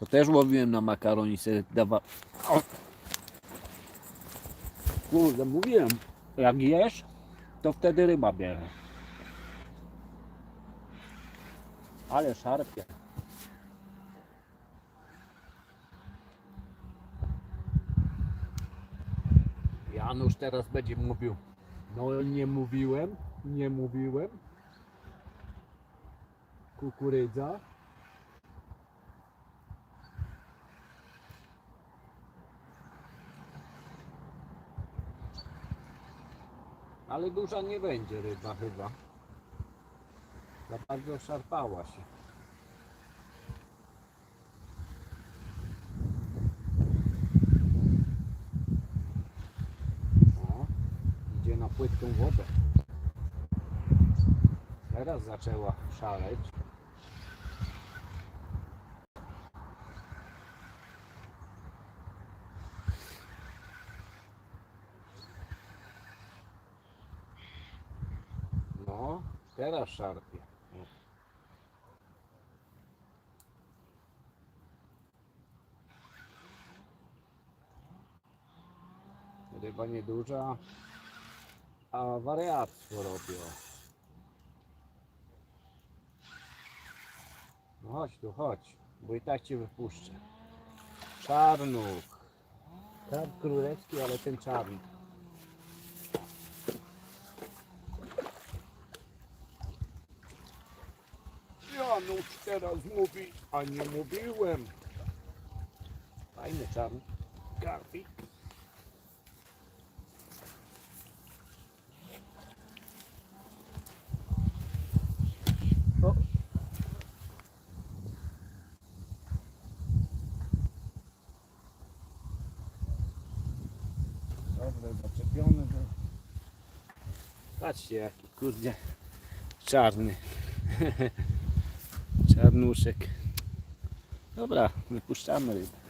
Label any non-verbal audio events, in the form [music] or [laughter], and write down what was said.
To też łowiłem na makaron i sobie dawa... O! Kurde, mówiłem, jak jesz, to wtedy ryba bierze. Ale szarpie. Janusz teraz będzie mówił. No nie mówiłem, nie mówiłem. Kukurydza. Ale duża nie będzie ryba chyba. Za bardzo szarpała się. O, idzie na płytką wodę. Teraz zaczęła szaleć. No, teraz szarpie. O. Ryba nieduża, a wariactwo robią. No chodź tu, chodź, bo i tak cię wypuszczę. Czarnuk. Karp królewski, ale ten czarny. Janusz teraz mówi, a nie mówiłem. Fajny czarny karpik. O. Dobre, zaczepiony był. Patrzcie jaki kurde czarny. [laughs] Czarnuszek. Dobra, wypuszczamy rybę.